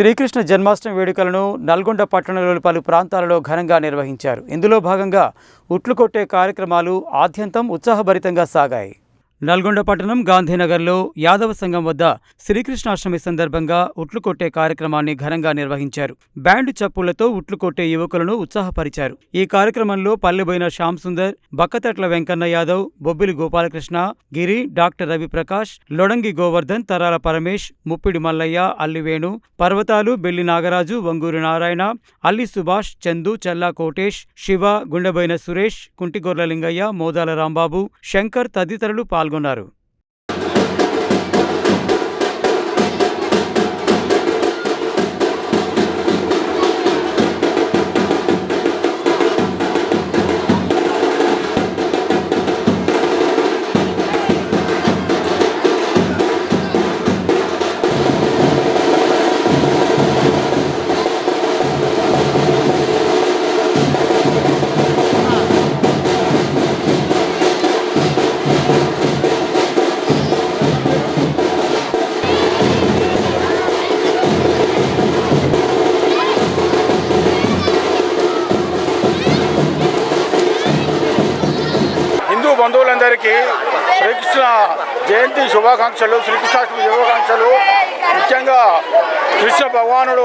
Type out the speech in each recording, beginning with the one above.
శ్రీకృష్ణ జన్మాష్టమి వేడుకలను నల్గొండ పట్టణంలోని పలు ప్రాంతాలలో ఘనంగా నిర్వహించారు. ఇందులో భాగంగా ఉట్లు కొట్టే కార్యక్రమాలు ఆద్యంతం ఉత్సాహభరితంగా సాగాయి. నల్గొండ పట్టణం గాంధీనగర్లో యాదవ సంఘం వద్ద శ్రీకృష్ణాష్టమి సందర్భంగా ఉట్లు కొట్టే కార్యక్రమాన్ని ఘనంగా నిర్వహించారు. బ్యాండ్ చప్పులతో ఉట్లు కొట్టే యువకులను ఉత్సాహపరిచారు. ఈ కార్యక్రమంలో పల్లెబోయిన శ్యామ్ సుందర్ బక్కతట్ల వెంకన్న యాదవ్ బొబ్బిలి గోపాలకృష్ణ గిరి డాక్టర్ రవిప్రకాష్ లొడంగి గోవర్ధన్ తరాల పరమేష్ ముప్పిడి మల్లయ్య అల్లివేణు పర్వతాలు బెల్లి నాగరాజు వంగూరి నారాయణ అల్లి సుభాష్ చందు చల్లా కోటేష్ శివ గుండెబోయిన సురేష్ కుంటిగొర్ల లింగయ్య మోదాల రాంబాబు శంకర్ తదితరులు పాల్గొన్నారు. పాల్గొన్నారు. జయంతి శుభాకాంక్షలు శ్రీకృష్ణాష్టమి శుభాకాంక్షలు. ముఖ్యంగా కృష్ణ భగవానుడు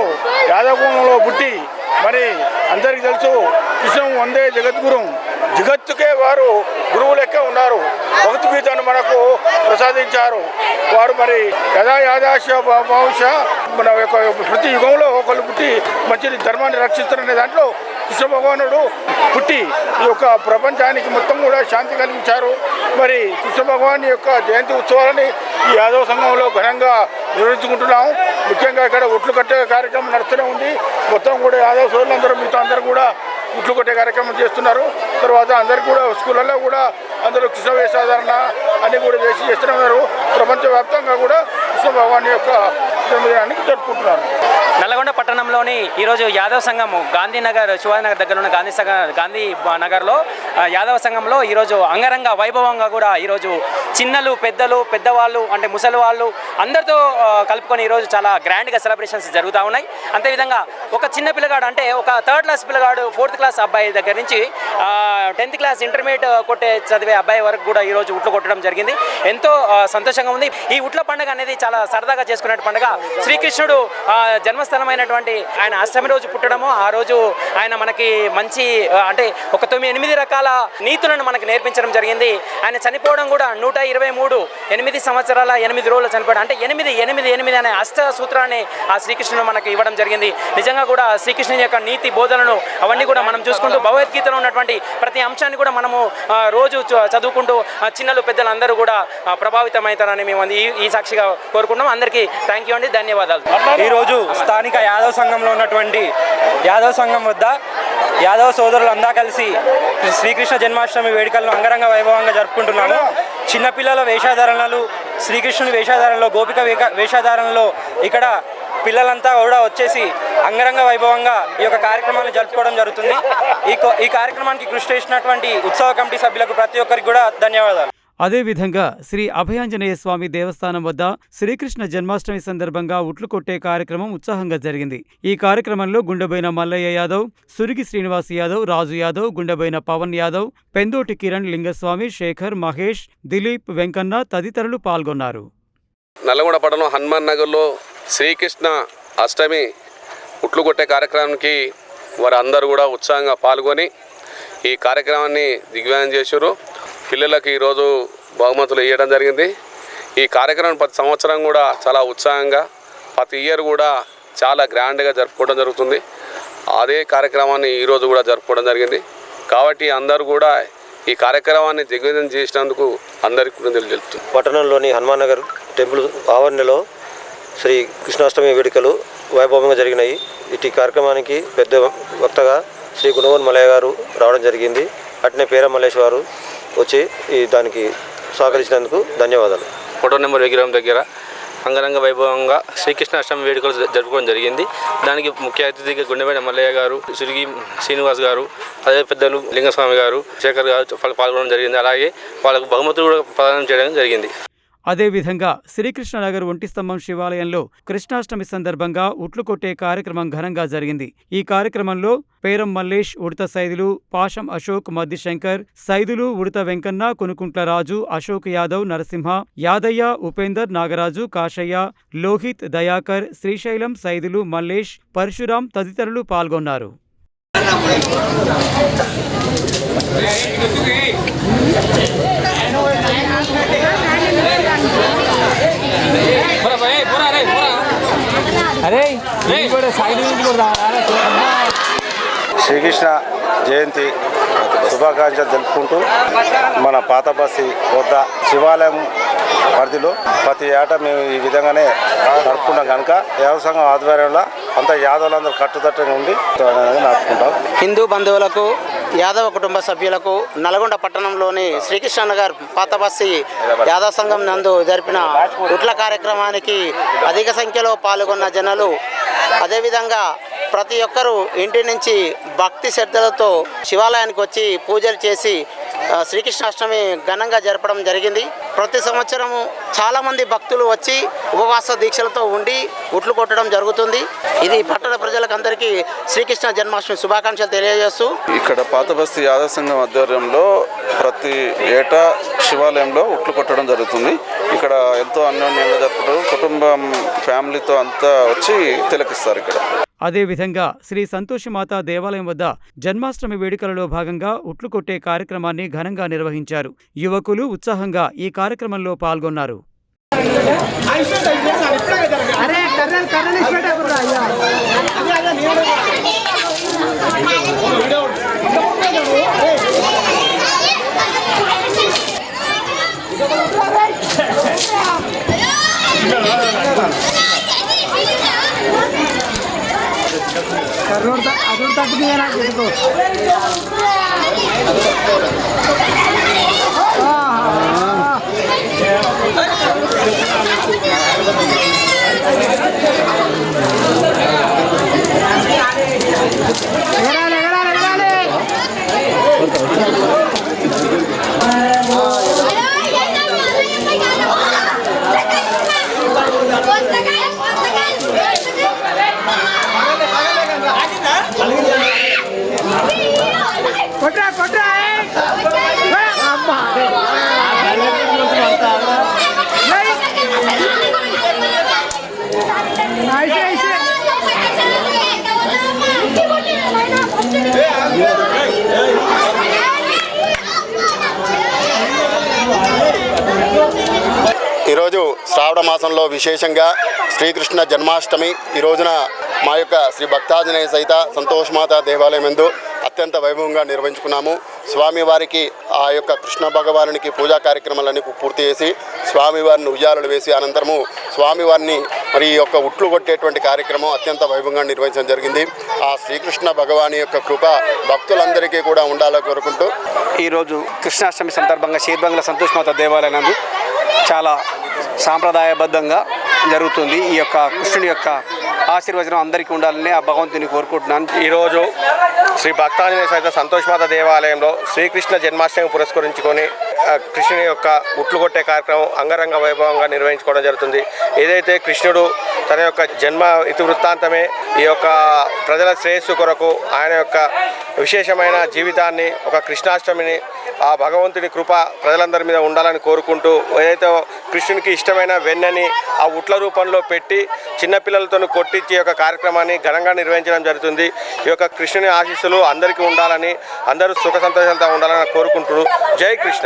యాదవకులంలో పుట్టి మరి అందరికీ తెలుసు కృష్ణం వందే జగద్గురు. జగత్తుకే వారు గురువు లెక్క ఉన్నారు. భగవద్గీతను మనకు ప్రసాదించారు. వారు మరి యథా యాదాశ భాష మన యొక్క ప్రతి యుగంలో ఒకళ్ళు పుట్టి మంచి ధర్మాన్ని రక్షిస్తారనే దాంట్లో కృష్ణ భగవానుడు పుట్టి ఈ యొక్క ప్రపంచానికి మొత్తం కూడా శాంతి కలిగించారు. మరి కృష్ణ భగవాన్ యొక్క జయంతి ఉత్సవాలని ఈ యాదవ సంఘంలో ఘనంగా నిర్వహించుకుంటున్నాము. ముఖ్యంగా ఇక్కడ ఒట్లు కట్టే కార్యక్రమం నడుస్తూనే ఉంది. మొత్తం కూడా యాదవ సోదరులందరూ మీతో అందరూ కూడా ఉట్లు కొట్టే కార్యక్రమం చేస్తున్నారు. తర్వాత అందరు కూడా స్కూళ్ళల్లో కూడా అందరూ కృష్ణ వేషాధారణ అన్ని కూడా చేసి చేస్తున్నారు ప్రపంచవ్యాప్తంగా కూడా కృష్ణ భగవాన్ యొక్క జన్మదినానికి జరుపుకుంటున్నారు. నల్గొండ పట్టణంలోని ఈరోజు యాదవ సంఘం గాంధీనగర్ శివాజీనగర్ దగ్గర ఉన్న గాంధీ సంఘ గాంధీ నగర్లో యాదవ సంఘంలో ఈరోజు అంగరంగ వైభవంగా కూడా ఈరోజు చిన్నలు పెద్దలు పెద్దవాళ్ళు అంటే ముసలి వాళ్ళు అందరితో కలుపుకొని ఈరోజు చాలా గ్రాండ్గా సెలబ్రేషన్స్ జరుగుతూ ఉన్నాయి. అంతేవిధంగా ఒక చిన్న పిల్లగాడు అంటే ఒక థర్డ్ క్లాస్ పిల్లగాడు ఫోర్త్ క్లాస్ అబ్బాయి దగ్గర నుంచి టెన్త్ క్లాస్ ఇంటర్మీడియట్ కొట్టే చదివే అబ్బాయి వరకు కూడా ఈరోజు ఉట్లు కొట్టడం జరిగింది. ఎంతో సంతోషంగా ఉంది. ఈ ఉట్ల పండుగ అనేది చాలా సరదాగా చేసుకునే పండుగ. శ్రీకృష్ణుడు జన్మస్థానం జన్మస్థలమైనటువంటి ఆయన అష్టమి రోజు పుట్టడము ఆ రోజు ఆయన మనకి మంచి అంటే ఒక తొమ్మిది ఎనిమిది రకాల నీతులను మనకు నేర్పించడం జరిగింది. ఆయన చనిపోవడం కూడా నూట ఇరవై మూడు ఎనిమిది సంవత్సరాల ఎనిమిది రోజులు చనిపోవడం అంటే ఎనిమిది ఎనిమిది ఎనిమిది అనే అష్ట సూత్రాన్ని ఆ శ్రీకృష్ణుడు మనకి ఇవ్వడం జరిగింది. నిజంగా కూడా శ్రీకృష్ణుని యొక్క నీతి బోధనలు అవన్నీ కూడా మనం చూసుకుంటూ భగవద్గీతలో ఉన్నటువంటి ప్రతి అంశాన్ని కూడా మనము రోజు చ- చదువుకుంటూ చిన్నలు పెద్దలు అందరూ కూడా ప్రభావితం ప్రభావితమవుతారని మేము ఈ ఈ సాక్షిగా కోరుకుంటున్నాం. అందరికీ థ్యాంక్ యూ అండి. ధన్యవాదాలు. ఈరోజు స్థానిక యాదవ్ సంఘంలో ఉన్నటువంటి యాదవ్ సంఘం వద్ద యాదవ సోదరులందా కలిసి శ్రీకృష్ణ జన్మాష్టమి వేడుకలను అంగరంగ వైభవంగా జరుపుకుంటున్నాము. చిన్నపిల్లల వేషధారణలు శ్రీకృష్ణుని వేషధారణలో గోపిక వేషధారణలో ఇక్కడ పిల్లలంతా కూడా వచ్చేసి అంగరంగ వైభవంగా ఈ యొక్క కార్యక్రమాన్ని జరుపుకోవడం జరుగుతుంది. ఈ కో- ఈ కార్యక్రమానికి కృషి చేసినటువంటి ఉత్సవ కమిటీ సభ్యులకు ప్రతి ఒక్కరికి కూడా ధన్యవాదాలు. అదేవిధంగా శ్రీ అభయాంజనేయ స్వామి దేవస్థానం వద్ద శ్రీకృష్ణ జన్మాష్టమి సందర్భంగా ఉట్లు కొట్టే కార్యక్రమం ఉత్సాహంగా జరిగింది. ఈ కార్యక్రమంలో గుండెబోయిన మల్లయ్య యాదవ్ సురిగి శ్రీనివాస్ యాదవ్ రాజు యాదవ్ గుండెబోయిన పవన్ యాదవ్ పెందోటి కిరణ్ లింగస్వామి శేఖర్ మహేష్ దిలీప్ వెంకన్న తదితరులు పాల్గొన్నారు. నల్లగొండ పట్టణం హనుమాన్ నగర్లో శ్రీకృష్ణ అష్టమి ఉట్లు కొట్టే కార్యక్రమానికి వారందరూ కూడా ఉత్సాహంగా పాల్గొని ఈ కార్యక్రమాన్ని దిగ్విజయం చేశారు. పిల్లలకు ఈరోజు బహుమతులు ఇవ్వడం జరిగింది. ఈ కార్యక్రమం ప్రతి సంవత్సరం కూడా చాలా ఉత్సాహంగా ప్రతి ఇయర్ కూడా చాలా గ్రాండ్గా జరుపుకోవడం జరుగుతుంది. అదే కార్యక్రమాన్ని ఈరోజు కూడా జరుపుకోవడం జరిగింది. కాబట్టి అందరూ కూడా ఈ కార్యక్రమాన్ని దిగ్విజయం చేసినందుకు అందరికీ కృతజ్ఞతలు తెలుపుతుంది పట్టణంలోని హనుమాన్ నగర్ టెంపుల్ ఆవరణలో శ్రీ కృష్ణాష్టమి వేడుకలు వైభవంగా జరిగినాయి. ఇటు కార్యక్రమానికి పెద్ద వక్తగా శ్రీ గుణవన్ మలయ్య గారు రావడం జరిగింది. అట్నే పేర మల్లేశ్వరు వచ్చి ఈ దానికి సహకరించినందుకు ధన్యవాదాలు. ఫోటో నెంబర్ విగ్రహం దగ్గర అంగరంగ వైభవంగా శ్రీకృష్ణాష్టమి వేడుకలు జరుపుకోవడం జరిగింది. దానికి ముఖ్య అతిథిగా గుండెమైన మల్లయ్య గారు సురిగి శ్రీనివాస్ గారు అదే పెద్దలు లింగస్వామి గారు శేఖర్ గారు పాల్గొనడం జరిగింది. అలాగే వాళ్ళకు బహుమతులు కూడా ప్రదానం చేయడం జరిగింది. అదేవిధంగా శ్రీకృష్ణనగర్ ఒంటిస్తంభం శివాలయంలో కృష్ణాష్టమి సందర్భంగా ఉట్లు కొట్టే కార్యక్రమం ఘనంగా జరిగింది. ఈ కార్యక్రమంలో పేరం మల్లేష్ ఉడత సైదులు పాషం అశోక్ మద్దిశంకర్ సైదులు ఉడత వెంకన్న కొనుకుంట్ల రాజు అశోక్ యాదవ్ నరసింహ యాదయ్య ఉపేందర్ నాగరాజు కాశయ్య లోహిత్ దయాకర్ శ్రీశైలం సైదులు మల్లేష్ పరశురాం తదితరులు పాల్గొన్నారు. శ్రీకృష్ణ జయంతి శుభాకాంక్షలు తెలుపుకుంటూ మన పాత బస్సి వద్ద శివాలయం పరిధిలో ప్రతి ఏటా మేము ఈ విధంగానే నడుపుకుంటాం కనుక వ్యవసాయం ఆధ్వర్యంలో అంతా యాదవులందరూ కట్టుదట్టగా ఉండి నడుపుకుంటాం హిందూ బంధువులకు యాదవ కుటుంబ సభ్యులకు నల్గొండ పట్టణంలోని శ్రీకృష్ణనగర్ పాతబస్సి యాదవ సంఘం నందు జరిపిన ఉట్ల కార్యక్రమానికి అధిక సంఖ్యలో పాల్గొన్న జనాలు అదేవిధంగా ప్రతి ఒక్కరూ ఇంటి నుంచి భక్తి శ్రద్ధలతో శివాలయానికి వచ్చి పూజలు చేసి శ్రీకృష్ణాష్టమి ఘనంగా జరపడం జరిగింది. ప్రతి సంవత్సరము చాలామంది భక్తులు వచ్చి ఉపవాస దీక్షలతో ఉండి ఉట్లు కొట్టడం జరుగుతుంది. ఇది పట్టణ ప్రజలకందరికీ శ్రీకృష్ణ జన్మాష్టమి శుభాకాంక్షలు తెలియజేస్తూ ఇక్కడ పాతబస్తి యాదవ సంఘం ఆధ్వర్యంలో ప్రతి ఏటా శివాలయంలో ఉట్లు కొట్టడం జరుగుతుంది. ఇక్కడ ఎంతో అన్యోన్యంగా జరుపుతారు కుటుంబం ఫ్యామిలీతో అంతా వచ్చి తిలకిస్తారు ఇక్కడ. అదేవిధంగా శ్రీ సంతోషిమాత దేవాలయం వద్ద జన్మాష్టమి వేడుకలలో భాగంగా ఉట్లు కొట్టే కార్యక్రమాన్ని ఘనంగా నిర్వహించారు. యువకులు ఉత్సాహంగా ఈ కార్యక్రమంలో పాల్గొన్నారు. 我们总是啊 మాసంలో విశేషంగా శ్రీకృష్ణ జన్మాష్టమి ఈ రోజున మా యొక్క శ్రీ భక్తాంజనేయ సహిత సంతోషమాత దేవాలయం ఎందు అత్యంత వైభవంగా నిర్వహించుకున్నాము. స్వామివారికి ఆ యొక్క కృష్ణ భగవానునికి పూజా కార్యక్రమాలన్నీ పూర్తి చేసి స్వామివారిని ఉయ్యాలలు వేసి అనంతరము స్వామివారిని మరి ఈ యొక్క ఉట్లు కొట్టేటువంటి కార్యక్రమం అత్యంత వైభవంగా నిర్వహించడం జరిగింది. ఆ శ్రీకృష్ణ భగవాని యొక్క కృప భక్తులందరికీ కూడా ఉండాలని కోరుకుంటూ ఈరోజు కృష్ణాష్టమి సందర్భంగా షేర్బంగ్ల సంతోష్మాత దేవాలయం చాలా సాంప్రదాయబద్ధంగా జరుగుతుంది. ఈ యొక్క కృష్ణుని యొక్క ఆశీర్వచనం అందరికీ ఉండాలని ఆ భగవంతుని కోరుకుంటున్నాను. ఈరోజు శ్రీ భక్తాంజనేయ సహిత సంతోషమాత దేవాలయంలో శ్రీకృష్ణ జన్మాష్టమి పురస్కరించుకొని కృష్ణుని యొక్క ఉట్లు కొట్టే కార్యక్రమం అంగరంగ వైభవంగా నిర్వహించుకోవడం జరుగుతుంది. ఏదైతే కృష్ణుడు తన యొక్క జన్మ ఇతివృత్తాంతమే ఈ యొక్క ప్రజల శ్రేయస్సు కొరకు ఆయన యొక్క విశేషమైన జీవితాన్ని ఒక కృష్ణాష్టమిని ఆ భగవంతుని కృప ప్రజలందరి మీద ఉండాలని కోరుకుంటూ ఏదైతే కృష్ణునికి ఇష్టమైన వెన్నని ఆ ఉట్ల రూపంలో పెట్టి చిన్నపిల్లలతో కొట్టించి ఈ యొక్క కార్యక్రమాన్ని ఘనంగా నిర్వహించడం జరుగుతుంది. ఈ యొక్క కృష్ణుని ఆశీస్సులు అందరికీ ఉండాలని అందరూ సుఖ సంతోషాలతో ఉండాలని కోరుకుంటున్నారు. జై కృష్ణ!